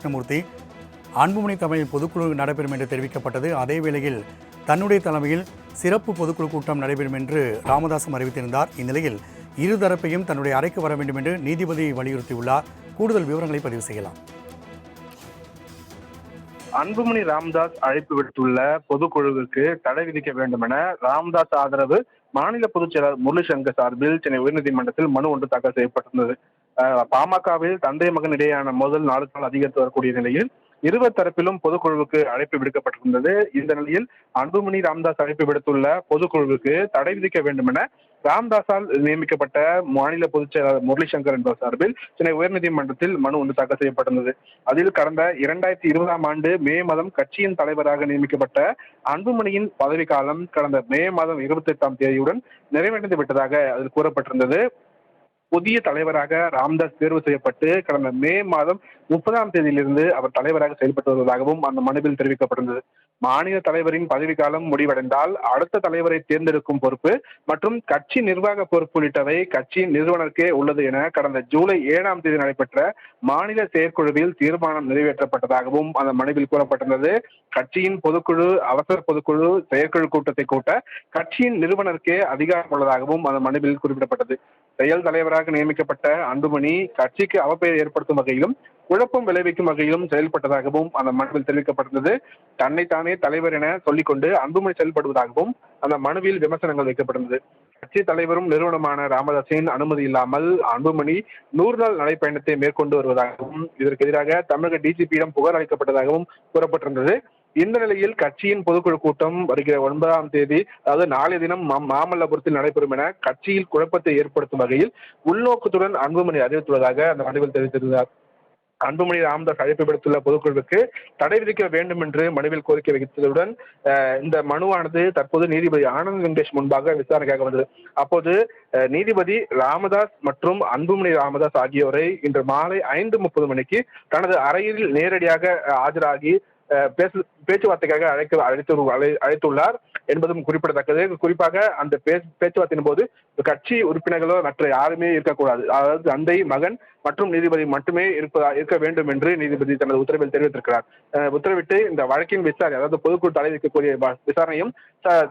கிருஷ்ணமூர்த்தி அன்புமணி தலைமையில் பொதுக்குழு நடைபெறும் என்று தெரிவிக்கப்பட்டது. அதே வேளையில் தன்னுடைய தலைமையில் சிறப்பு பொதுக்குழு கூட்டம் நடைபெறும் என்று ராமதாசும் அறிவித்திருந்தார். இந்நிலையில் இருதரப்பையும் தன்னுடைய அறைக்கு வர வேண்டும் என்று நீதிபதி வலியுறுத்தியுள்ளார். கூடுதல் விவரங்களை பதிவு செய்யலாம். அன்புமணி ராமதாஸ் அழைப்பு விடுத்துள்ள பொதுக்குழுவிற்கு தடை விதிக்க வேண்டும் என ராமதாஸ் ஆதரவு மாநில பொதுச் செயலர் முரளிசங்கர் சார்பில் சென்னை உயர்நீதிமன்றத்தில் மனு ஒன்று தாக்கல் செய்யப்பட்டிருந்தது. பாமகவில் தந்தை மகன் இடையேயான மோதல் நாளுக்கு நாள் அதிகரித்து வரக்கூடிய நிலையில் இருவர் தரப்பிலும் பொதுக்குழுவுக்கு அழைப்பு விடுக்கப்பட்டிருந்தது. இந்த நிலையில் அன்புமணி ராம்தாஸ் அழைப்பு விடுத்துள்ள பொதுக்குழுவுக்கு தடை விதிக்க வேண்டும் என ராம்தாஸால் நியமிக்கப்பட்ட மாநில பொதுச் செயலாளர் முரளிசங்கர் என்பவர் சார்பில் சென்னை உயர்நீதிமன்றத்தில் மனு ஒன்று தாக்கல் செய்யப்பட்டிருந்தது. அதில் கடந்த இரண்டாயிரத்தி இருபதாம் ஆண்டு மே மாதம் கட்சியின் தலைவராக நியமிக்கப்பட்ட அன்புமணியின் பதவிக்காலம் கடந்த மே மாதம் இருபத்தி எட்டாம் தேதியுடன் நிறைவடைந்து விட்டதாக அதில் கூறப்பட்டிருந்தது. புதிய தலைவராக ராம்தாஸ் தேர்வு செய்யப்பட்டு கடந்த மே மாதம் முப்பதாம் தேதியிலிருந்து அவர் தலைவராக செயல்பட்டு வருவதாகவும் அந்த மனுவில் தெரிவிக்கப்பட்டிருந்தது. மாநில தலைவரின் பதவிக்காலம் முடிவடைந்தால் அடுத்த தலைவரை தேர்ந்தெடுக்கும் பொறுப்பு மற்றும் கட்சி நிர்வாக பொறுப்பு உள்ளிட்டவை கட்சியின் நிறுவனருக்கே உள்ளது என கடந்த ஜூலை ஏழாம் தேதி நடைபெற்ற மாநில செயற்குழுவில் தீர்மானம் நிறைவேற்றப்பட்டதாகவும் அந்த மனுவில் கூறப்பட்டிருந்தது. கட்சியின் பொதுக்குழு அவசர பொதுக்குழு செயற்குழு கூட்டத்தை கூட்ட கட்சியின் நிறுவனருக்கே அதிகாரம் உள்ளதாகவும் அந்த மனுவில் குறிப்பிடப்பட்டது. செயல் தலைவராக நியமிக்கப்பட்ட அன்புமணி கட்சிக்கு அவப்பெயர் ஏற்படுத்தும் வகையிலும் குழப்பம் விளைவிக்கும் வகையிலும் செயல்பட்டதாகவும் அந்த மனுவில் தெரிவிக்கப்பட்டிருந்தது. தன்னைத்தானே தலைவர் என சொல்லிக்கொண்டு அன்புமணி செயல்படுவதாகவும் அந்த மனுவில் விமர்சனங்கள் வைக்கப்பட்டிருந்தது. கட்சி தலைவரும் நிறுவனமான ராமதாசின் அனுமதி இல்லாமல் அன்புமணி நூறு நாள் நடைப்பயணத்தை மேற்கொண்டு வருவதாகவும் இதற்கு எதிராக தமிழக டிஜிபியிடம் புகார் அளிக்கப்பட்டதாகவும் கூறப்பட்டிருந்தது. இந்த நிலையில் கட்சியின் பொதுக்குழு கூட்டம் வருகிற ஒன்பதாம் தேதி அதாவது நாளைய தினம் மா- மாமல்லபுரத்தில் நடைபெறும் என கட்சியில் குழப்பத்தை ஏற்படுத்தும் வகையில் உள்நோக்கத்துடன் அன்புமணி அறிவித்துள்ளதாக அந்த மனுவில் தெரிவித்திருந்தார். அன்புமணி ராமதாஸ் அழைப்பு விடுத்துள்ள பொதுக்குழுவுக்கு தடை விதிக்க வேண்டும் என்று மனுவில் கோரிக்கை வைத்ததுடன் இந்த மனுவானது தற்போது நீதிபதி ஆனந்த் வெங்கடேஷ் முன்பாக விசாரணைக்காக வந்தது. அப்போது நீதிபதி ராமதாஸ் மற்றும் அன்புமணி ராமதாஸ் ஆகியோரை இன்று மாலை ஐந்து முப்பது மணிக்கு தனது அறையில் நேரடியாக ஆஜராகி பேசு பேச்சுவார்த்தைக்காக அழைக்க அழைத்து அழை- அழைத்துள்ளார். என்பதும் குறிப்பிடத்தக்கது. குறிப்பாக அந்த பேச்சு பேச்சுவார்த்தையின் போது கட்சி உறுப்பினர்களோ மற்ற யாருமே இருக்கக்கூடாது. அதாவது தந்தை மகன் மற்றும் நீதிபதி மட்டுமே இருப்பதா இருக்க வேண்டும் என்று நீதிபதி தனது உத்தரவில் தெரிவித்திருக்கிறார். உத்தரவிட்டு இந்த வழக்கின் விசாரணை அதாவது பொதுக்குழு தலை வைக்கக்கூடிய விசாரணையும்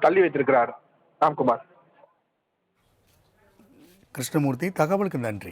தள்ளி வைத்திருக்கிறார். ராம்குமார். கிருஷ்ணமூர்த்தி தகவலுக்கு நன்றி.